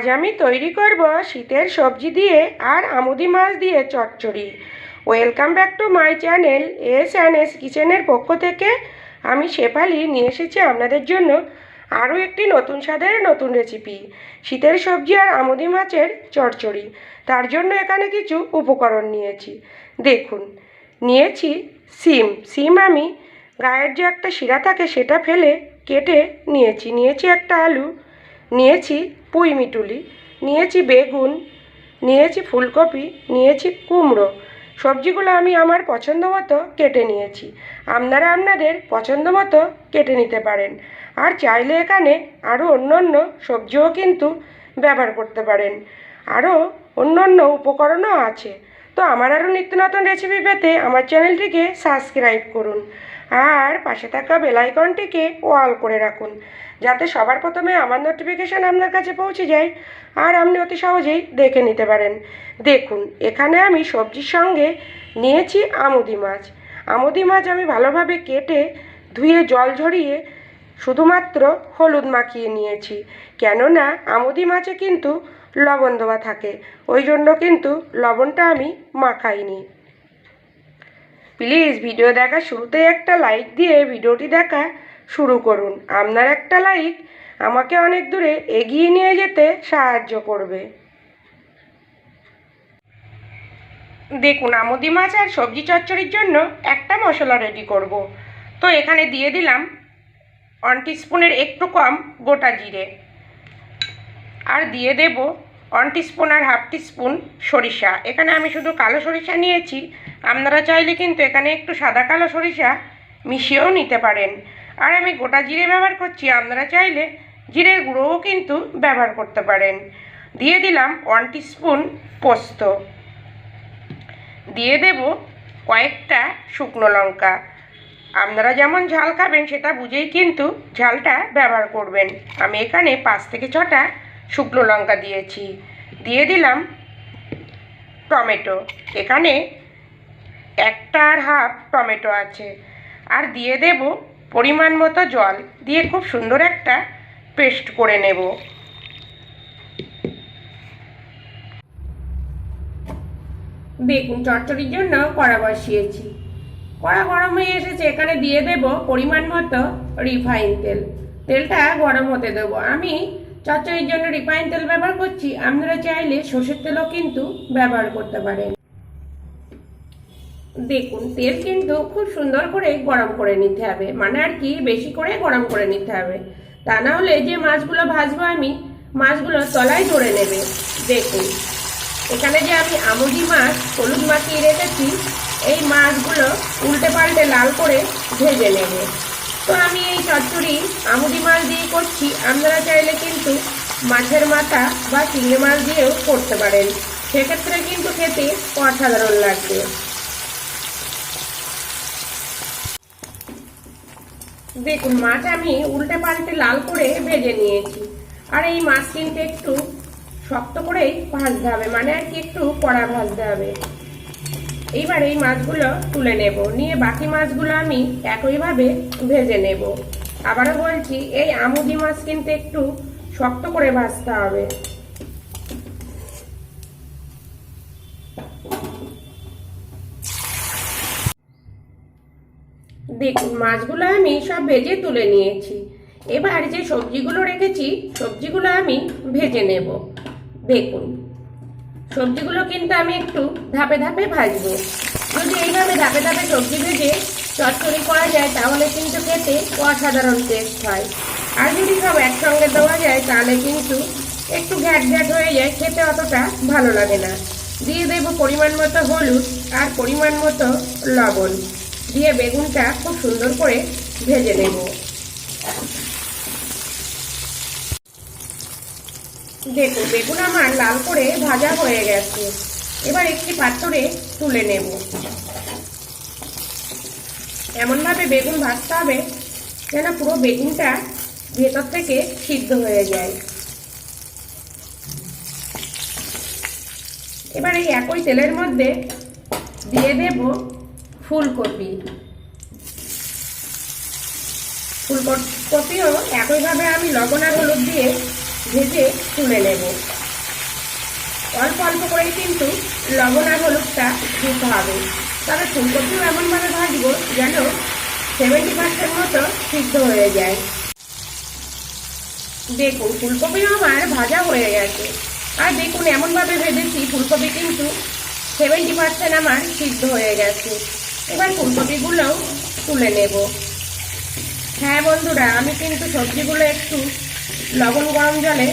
আজ আমি তৈরি করব শীতের সবজি দিয়ে আর আমুদি মাছ দিয়ে চচ্চড়ি। Welcome back to my channel S and S কিচেনের পক্ষ থেকে আমি শেফালি নিয়ে এসেছি আপনাদের জন্য আরও একটি নতুন স্বাদের নতুন রেসিপি শীতের সবজি আর আমুদি মাছের চচ্চড়ি। তার জন্য এখানে কিছু উপকরণ নিয়েছি। দেখুন, নিয়েছি সিম। সিম আমি গায়ের যে একটা শিরা থাকে সেটা ফেলে কেটে নিয়েছি। নিয়েছি একটা আলু নিয়েছি পুঁই মিটুলি, নিয়েছি বেগুন, নিয়েছি ফুলকপি, নিয়েছি কুমড়ো। সবজিগুলো আমি আমার পছন্দ মতো কেটে নিয়েছি। আপনারা আপনাদের পছন্দ মতো কেটে নিতে পারেন। আর চাইলে এখানে আরও অন্য অন্য সবজিও কিন্তু ব্যবহার করতে পারেন। আরও অন্য অন্য উপকরণও আছে। তো আমার আরও নিত্য নতুন রেসিপি পেতে আমার চ্যানেলটিকে সাবস্ক্রাইব করুন। আর পাশে থাকা বেলাইকনটিকে ওয়াল করে রাখুন। যাতে সবার প্রথমে আমার নোটিফিকেশান আপনার কাছে পৌঁছে যায়। আর আপনি অতি সহজেই দেখে নিতে পারেন। দেখুন, এখানে আমি সবজির সঙ্গে নিয়েছি আমুদি মাছ। আমুদি মাছ আমি ভালোভাবে কেটে ধুয়ে জল ঝরিয়ে শুধুমাত্র হলুদ মাখিয়ে নিয়েছি। কেননা আমুদি মাছে কিন্তু লবণ দেওয়া থাকে। ওই জন্য কিন্তু লবণটা আমি মাখাইনি। প্লিজ ভিডিও দেখা শুরুতেই একটা লাইক দিয়ে ভিডিওটি দেখা। শুরু করুন। আপনার একটা লাইক আমাকে অনেক দূরে এগিয়ে নিয়ে যেতে সাহায্য করবে। দেখুন, আমুদি মাছ আর সবজি চচ্চড়ির জন্য একটা মশলা রেডি করব। তো এখানে দিয়ে দিলাম ওয়ান স্পুনের একটু কম গোটা জিরে। আর দিয়ে দেব ওয়ান স্পুন আর হাফ স্পুন সরিষা। এখানে আমি শুধু কালো সরিষা নিয়েছি। আপনারা চাইলে কিন্তু এখানে একটু সাদা কালো সরিষা মিশিয়েও নিতে পারেন। আর আমি গোটা জিরে ব্যবহার করছি, আপনারা চাইলে জিরের গুঁড়োও কিন্তু ব্যবহার করতে পারেন। দিয়ে দিলাম ওয়ান স্পুন পোস্ত। দিয়ে দেব কয়েকটা শুকনো লঙ্কা। আপনারা যেমন ঝাল খাবেন, সেটা বুঝেই কিন্তু ঝালটা ব্যবহার করবেন। আমি এখানে পাঁচ থেকে ছটা শুকনো লঙ্কা দিয়েছি। দিয়ে দিলাম টমেটো। এখানে একটা আর হাফ টমেটো আছে। আর দিয়ে দেব পরিমাণ মতো জল দিয়ে খুব সুন্দর একটা পেস্ট করে নেব। দেখুন, চচ্চড়ির জন্য কড়া বসিয়েছি। কড়া গরম হয়ে এসেছে, এখানে দিয়ে দেব পরিমাণ মতো রিফাইন তেল। তেলটা গরম হতে দেবো। আমি চচ্চড়ির জন্য রিফাইন তেল ব্যবহার করছি, আপনারা চাইলে সর্ষের তেলও কিন্তু ব্যবহার করতে পারেন। দেখুন, তেল কিন্তু খুব সুন্দর করে গরম করে নিতে হবে। মানে আর কি, বেশি করে গরম করে নিতে হবে। তা না হলে যে মাছগুলো ভাজবো আমি, মাছগুলো তলায় ধরে নেবে। দেখুন, এখানে যে আমি আমুদি মাছ, হলুদ মাখিয়ে রেখেছি, এই মাছগুলো উল্টে পাল্টে লাল করে ভেজে নেবে। তো আমি এই চচ্চড়ি আমুদি মাছ দিয়ে করছি। আপনারা চাইলে কিন্তু মাছের মাথা বা চিংড়ি মাছ দিয়েও করতে পারেন। সেক্ষেত্রে কিন্তু খেতে অসাধারণ লাগবে। দেখুন, মাছ আমি উল্টে পাল্টে লাল করে ভেজে নিয়েছি। আর এই মাছ কিন্তু একটু শক্ত করেই ভাজতে হবে মানে আর কি একটু কড়া ভাজতে হবে। এইবার এই মাছগুলো তুলে নেব। নিয়ে বাকি মাছগুলো আমি একইভাবে ভেজে নেব। আবারও বলছি, এই আমুদি মাছ কিন্তু একটু শক্ত করে ভাজতে হবে। মাছগুলো আমি সব ভেজে তুলে নিয়েছি। এবার যে সবজিগুলো রেখেছি, সবজিগুলো আমি ভেজে নেব। দেখুন, সবজিগুলো কিন্তু আমি একটু ধাপে ধাপে ভাজবো। যদি এইভাবে ধাপে ধাপে সবজি ভেজে চচ্চড়ি করা যায়, তাহলে কিন্তু খেতে অসাধারণ টেস্ট হয়। আর যদি সব একসঙ্গে দেওয়া যায়, তাহলে কিন্তু একটু ঘ্যাট ঘ্যাট হয়ে যায়, খেতে অতটা ভালো লাগে না। দিয়ে দেব পরিমাণ মতো হলুদ আর পরিমাণ মতো লবণ। দিয়ে বেগুনটা খুব সুন্দর করে ভেজে নেব। দেখুন বেগুন আমার লাল করে ভাজা হয়ে গেছে। এবার একটি পাত্রে তুলে নেব। এমনভাবে বেগুন ভাজতে হবে যেন পুরো বেগুনটা ভেতর থেকে সিদ্ধ হয়ে যায়। এবার এই একই তেলের মধ্যে দিয়ে দেব ফুলকপি ফুলকপিও একইভাবে আমি লবণ আর হলুদ দিয়ে ভেজে তুলে নেব। অল্প অল্প করে কিন্তু লবণ আর হলুদটা দিতে হবে। তবে ফুলকপিও এমনভাবে ভাজবো যেন সেভেন্টি পার্সেন্ট মতো সিদ্ধ হয়ে যায়। দেখুন ফুলকপিও আমার ভাজা হয়ে গেছে। আর দেখুন, এমনভাবে ভেজেছি ফুলকপি কিন্তু সেভেন্টি পার্সেন্ট আমার সিদ্ধ হয়ে গেছে। এবার ফুলকপিগুলোও তুলে নেব। হ্যাঁ বন্ধুরা, আমি কিন্তু সবজিগুলো একটু লবণ গরম জলে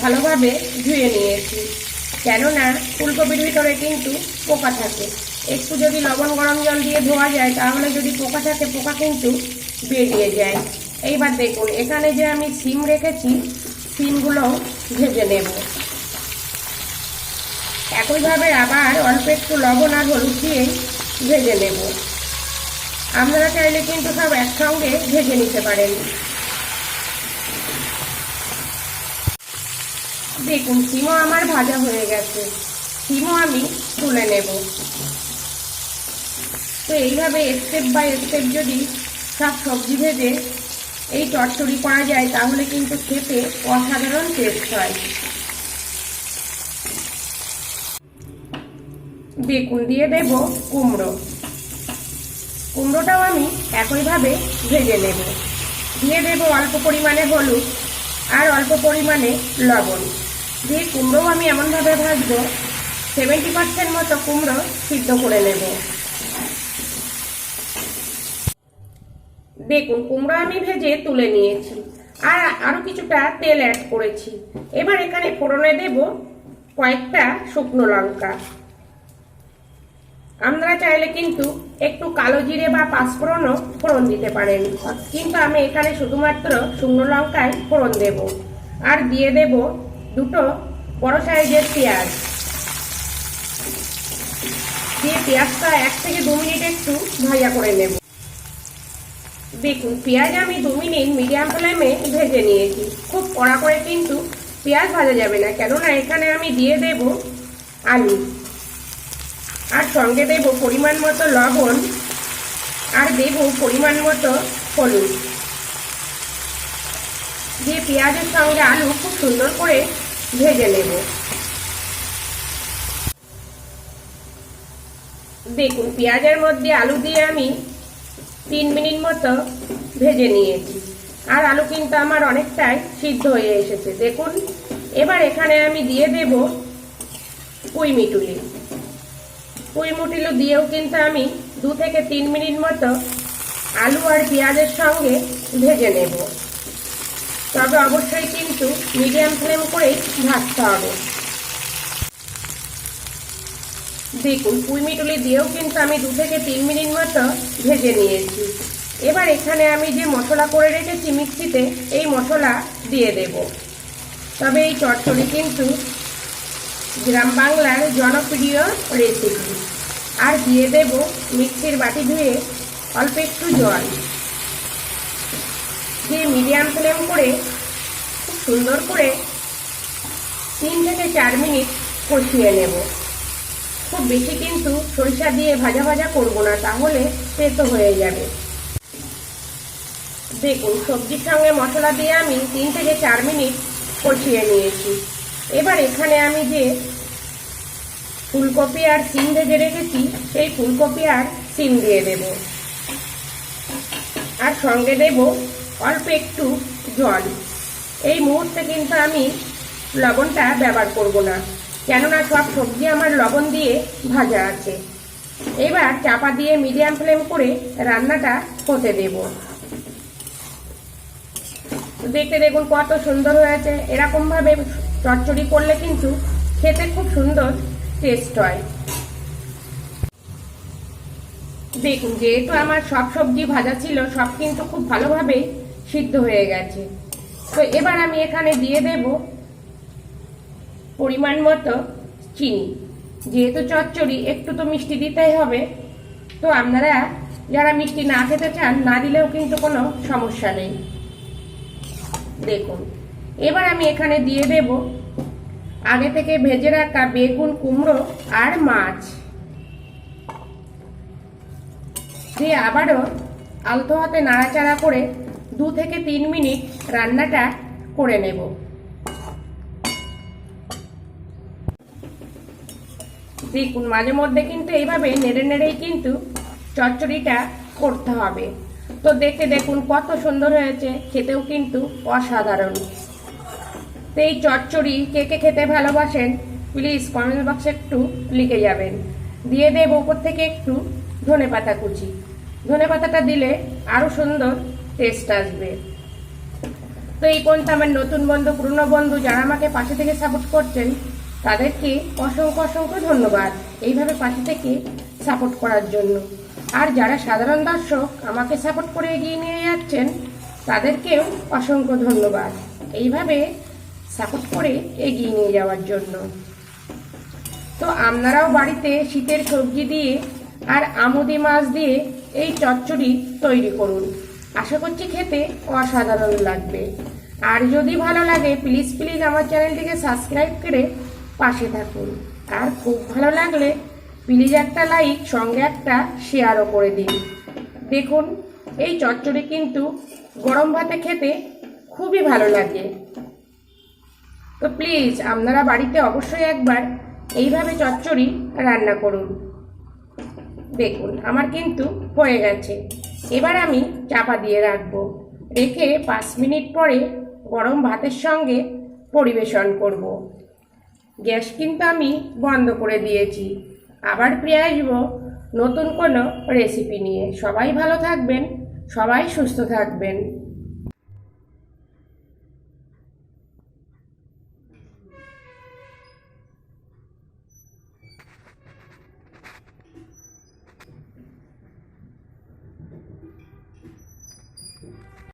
ভালোভাবে ধুয়ে নিয়েছি। কেননা ফুলকপির ভিতরে কিন্তু পোকা থাকে। একটু যদি লবণ গরম জল দিয়ে ধোয়া যায়, তাহলে যদি পোকা থাকে, পোকা কিন্তু বেরিয়ে যায়। এইবার দেখুন, এখানে যে আমি সিম রেখেছি, সিমগুলো ভেজে নেব। একইভাবে আবার অল্প একটু লবণ আর হলুদ দিয়ে ভেজে নেব। আপনারা চাইলে কিন্তু সব একসঙ্গে ভেজে নিতে পারেন। দেখুন সিমও আমার ভাজা হয়ে গেছে। সিমও আমি তুলে নেব। তো এইভাবে স্টেপ বাই স্টেপ যদি সব সবজি ভেজে এই চচ্চড়ি করা যায়, তাহলে কিন্তু খেতে অসাধারণ টেস্ট হয়। দেখুন দিয়ে দেব কুমড়ো। কুমড়োটাও আমি একইভাবে ভেজে নেব। দিয়ে দেব অল্প পরিমাণে হলুদ আর অল্প পরিমাণে লবণ। দিয়ে কুমড়োও আমি এমনভাবে ভাজবো সেভেন্টি পার্সেন্ট মতো কুমড়ো সিদ্ধ করে নেব। দেখুন, কুমড়ো আমি ভেজে তুলে নিয়েছি। আর আরও কিছুটা তেল অ্যাড করেছি। এবার এখানে ফোড়নে দেব কয়েকটা শুকনো লঙ্কা। আপনারা চাইলে কিন্তু একটু কালো জিরে বা পাঁচফোড়নও ফোড়ন দিতে পারেন। কিন্তু আমি এখানে শুধুমাত্র শুকনো লঙ্কায় ফোড়ন দেব। আর দিয়ে দেব দুটো বড় সাইজের পেঁয়াজ। দিয়ে পেঁয়াজটা এক থেকে দু মিনিট একটু ভাজা করে নেব। দেখুন, পেঁয়াজ আমি দু মিনিট মিডিয়াম ফ্লেমে ভেজে নিয়েছি। খুব কড়া করে কিন্তু পেঁয়াজ ভাজা যাবে না। কেননা এখানে আমি দিয়ে দেব আলু। আর সঙ্গে দেব পরিমাণ মতো লবণ আর দেব পরিমাণ মতো হলুদ। দিয়ে পেঁয়াজের সঙ্গে আলু খুব সুন্দর করে ভেজে নেব। দেখুন, পেঁয়াজের মধ্যে আলু দিয়ে আমি তিন মিনিট মতো ভেজে নিয়েছি। আর আলু কিন্তু আমার অনেকটাই সিদ্ধ হয়ে এসেছে। দেখুন, এবার এখানে আমি দিয়ে দেব পুঁই মিটুলি মুটিলো দিয়েও কিন্তু আমি দু থেকে তিন মিনিট মতো আলু আর পেঁয়াজের সঙ্গে ভেজে নেব। তবে অবশ্যই কিন্তু মিডিয়াম ফ্লেম করেই ভাজতে হবে। দেখুন, পুঁই মিটুলি দিয়েও কিন্তু আমি দু থেকে তিন মিনিট মতো ভেজে নিয়েছি। এবার এখানে আমি যে মশলা করে রেখেছি মিক্সিতে, এই মশলা দিয়ে দেব। তবে এই চটচড়ি কিন্তু গ্রাম বাংলার জনপ্রিয় রেসিপি। আর দিয়ে দেব মিক্সির বাটি ধুয়ে অল্প একটু জল। দিয়ে মিডিয়াম ফ্লেম করে খুব সুন্দর করে তিন থেকে চার মিনিট কষিয়ে নেব। খুব বেশি কিন্তু সরিষা দিয়ে ভাজা ভাজা করব না, তাহলে তেতো হয়ে যাবে। দেখুন, সবজির সঙ্গে মশলা দিয়ে আমি তিন থেকে চার মিনিট কষিয়ে নিয়েছি। এবার এখানে আমি যে ফুলকপি আর সিম ভেজে রেখেছি, সেই ফুলকপি আর সিম দিয়ে দেব। আর সঙ্গে দেব অল্প একটু জল। এই মুহূর্তে কিন্তু আমি লবণটা ব্যবহার করব না, কেননা সব সবজি আমার লবণ দিয়ে ভাজা আছে। এবার চাপা দিয়ে মিডিয়াম ফ্লেম করে রান্নাটা হতে দেব। দেখতে দেখুন কত সুন্দর হয়েছে। এরকমভাবে চচ্চড়ি করলে কিন্তু খেতে খুব সুন্দর টেস্ট হয়। দেখুন, যেহেতু আমার সব সবজি ভাজা ছিল, সব কিন্তু খুব ভালোভাবে সিদ্ধ হয়ে গেছে। তো এবার আমি এখানে দিয়ে দেব পরিমাণ মতো চিনি। যেহেতু চচ্চড়ি, একটু তো মিষ্টি দিতেই হবে। তো আপনারা, যারা মিষ্টি না খেতে চান, না দিলেও কিন্তু কোনো সমস্যা নেই। দেখুন। এবার আমি এখানে দিয়ে দেব আগে থেকে ভেজে রাখা বেগুন কুমড়ো আর মাছ। দিয়ে আবারও আলতো হাতে নাড়াচাড়া করে দু থেকে তিন মিনিট রান্নাটা করে নেব। দেখুন, মাঝে মধ্যে কিন্তু এইভাবে নেড়ে নেড়েই কিন্তু চচ্চড়িটা করতে হবে। তো দেখতে দেখুন, কত সুন্দর হয়েছে। খেতেও কিন্তু অসাধারণ। তো এই চচ্চড়ি কে কে খেতে ভালোবাসেন প্লিজ কমেন্ট বক্সে একটু লিখে যাবেন। দিয়ে দেব উপর থেকে একটু ধনে পাতা কুচি। ধনে পাতাটা দিলে আরও সুন্দর টেস্ট আসবে। তো এই পর্যন্ত আমার নতুন বন্ধু, পুরনো বন্ধু যারা আমাকে পাশে থেকে সাপোর্ট করছেন, তাদেরকে অসংখ্য অসংখ্য ধন্যবাদ। এইভাবে পাশে থেকে সাপোর্ট করার জন্য। আর যারা সাধারণ দর্শক আমাকে সাপোর্ট করে এগিয়ে নিয়ে যাচ্ছেন, তাদেরকেও অসংখ্য ধন্যবাদ। এইভাবে সাপোর্ট করে এগিয়ে নিয়ে যাওয়ার জন্য। তো আপনারাও বাড়িতে শীতের সবজি দিয়ে আর আমুদি মাছ দিয়ে এই চচ্চড়ি তৈরি করুন। আশা করছি খেতে অসাধারণ লাগবে। আর যদি ভালো লাগে প্লিজ প্লিজ আমার চ্যানেলটিকে সাবস্ক্রাইব করে পাশে থাকুন। আর খুব ভালো লাগলে প্লিজ একটা লাইক, সঙ্গে একটা শেয়ারও করে দিন। দেখুন, এই চচ্চড়ি কিন্তু গরম ভাতে খেতে খুবই ভালো লাগে। তো প্লিজ, আপনারা বাড়িতে অবশ্যই একবার এইভাবে চচ্চড়ি রান্না করুন। দেখুন, আমার কিন্তু হয়ে গেছে। এবার আমি চাপা দিয়ে রাখব। রেখে পাঁচ মিনিট পরে গরম ভাতের সঙ্গে পরিবেশন করব। গ্যাস কিন্তু আমি বন্ধ করে দিয়েছি। আবার ফিরে আসব নতুন কোনো রেসিপি নিয়ে। সবাই ভালো থাকবেন সবাই সুস্থ থাকবেন।